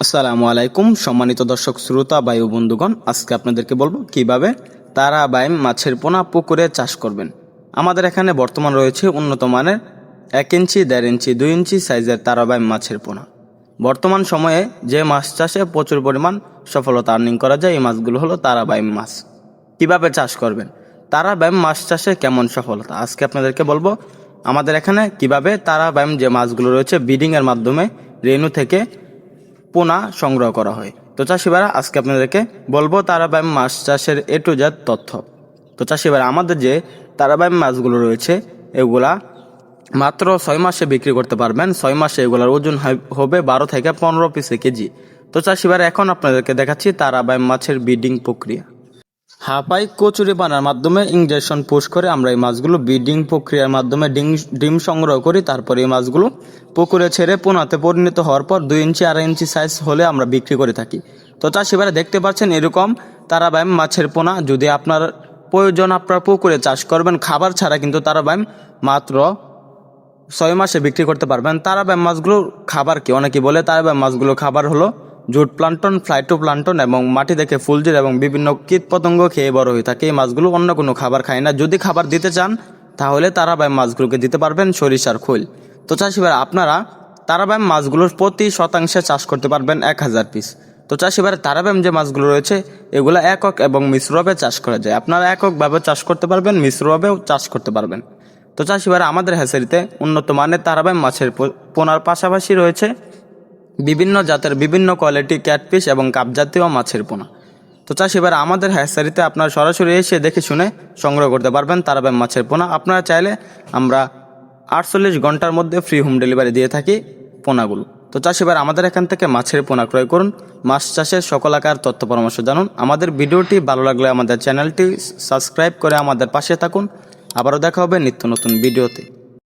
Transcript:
আসসালামু আলাইকুম, সম্মানিত দর্শক, শ্রোতা বায়ু বন্ধুগণ। আজকে আপনাদেরকে বলব কীভাবে তারা বাইম মাছের পোনা পুকুরে চাষ করবেন। আমাদের এখানে বর্তমান রয়েছে উন্নত মানের এক ইঞ্চি, দেড় ইঞ্চি, দুই ইঞ্চি সাইজের তারা বাইম মাছের পোনা। বর্তমান সময়ে যে মাছ চাষে প্রচুর পরিমাণ সফলতা আর্নিং করা যায়, এই মাছগুলো হলো তারা বাইম মাছ। কীভাবে চাষ করবেন? তারা ব্যায়াম মাছ চাষে কেমন সফলতা? আজকে আপনাদেরকে বলব আমাদের এখানে কীভাবে তারা ব্যায়াম যে মাছগুলো রয়েছে ব্রিডিং এর মাধ্যমে রেণু থেকে পোনা সংগ্রহ করা হয়। তো চাষিবারা, আজকে আপনাদেরকে বলব তারাবাইম মাছ চাষের এ টু জেড তথ্য। তো চাষিবারা, আমাদের যে তারাবাইম মাছগুলো রয়েছে, এগুলা মাত্র ছয় মাসে বিক্রি করতে পারবেন। ছয় মাসে এগুলার ওজন হবে বারো থেকে পনেরো পিসে কেজি। তো চাষিবারা, এখন আপনাদেরকে দেখাচ্ছি তারাবাইম মাছের ব্রিডিং প্রক্রিয়া। হাঁপাই কচুরি বানার মাধ্যমে ইঞ্জেকশন পুশ করে আমরা এই মাছগুলো ব্রিডিং প্রক্রিয়ার মাধ্যমে ডিম ডিম সংগ্রহ করি, তারপরে এই মাছগুলো পুকুরে ছেড়ে পোনাতে পরিণত হওয়ার পর দুই ইঞ্চি, আড়াই ইঞ্চি সাইজ হলে আমরা বিক্রি করে থাকি। তো চাষিবারা দেখতে পাচ্ছেন এরকম তারাবাইম মাছের পোনা। যদি আপনার প্রয়োজন, আপনার পুকুরে চাষ করবেন, খাবার ছাড়া কিন্তু তারাবাইম মাত্র ছয় মাসে বিক্রি করতে পারবেন। তারাবাইম মাছগুলোর খাবার কি? অনেকে বলে তারাবাইম মাছগুলো খাবার হলো জুট প্লান্টন ফ্লাইটো প্লান্টন এবং মাটি দেখে ফুলজির এবং বিভিন্ন কীট পতঙ্গ খেয়ে বড় হয়ে থাকে। এই মাছগুলো অন্য কোনো খাবার খায় না। যদি খাবার দিতে চান, তাহলে তারাবাইম মাছগুলোকে দিতে পারবেন সরিষার খোল। তো চাষিবার আপনারা তারাবাইম মাছগুলোর প্রতি শতাংশে চাষ করতে পারবেন এক হাজার পিস। তো চাষিবার তারাবাইম যে মাছগুলো রয়েছে, এগুলো একক এবং মিশ্রভাবে চাষ করা যায়। আপনারা এককভাবে চাষ করতে পারবেন মিশ্রভাবেও চাষ করতে পারবেন। তো চাষিবারা আমাদের হ্যাচারিতে উন্নত মানের তারাবাইম মাছের পোনার পাশাপাশি রয়েছে বিভিন্ন জাতের বিভিন্ন কোয়ালিটি ক্যাটফিশ এবং কাপ জাতীয় মাছের পোনা। তো চাষিবারা আমাদের হ্যাচারিতে আপনারা সরাসরি এসে দেখে শুনে সংগ্রহ করতে পারবেন তারাবাইম মাছের পোনা। আপনারা চাইলে আমরা আটচল্লিশ ঘণ্টার মধ্যে ফ্রি হোম ডেলিভারি দিয়ে থাকি পোনাগুলো। তো চাষিবার আমাদের এখান থেকে মাছের পোনা ক্রয় করুন। মাছ চাষের সকল আকার, তথ্য, পরামর্শ জানুন। আমাদের ভিডিওটি ভালো লাগলে আমাদের চ্যানেলটি সাবস্ক্রাইব করে আমাদের পাশে থাকুন। আবারও দেখা হবে নিত্য নতুন ভিডিওতে।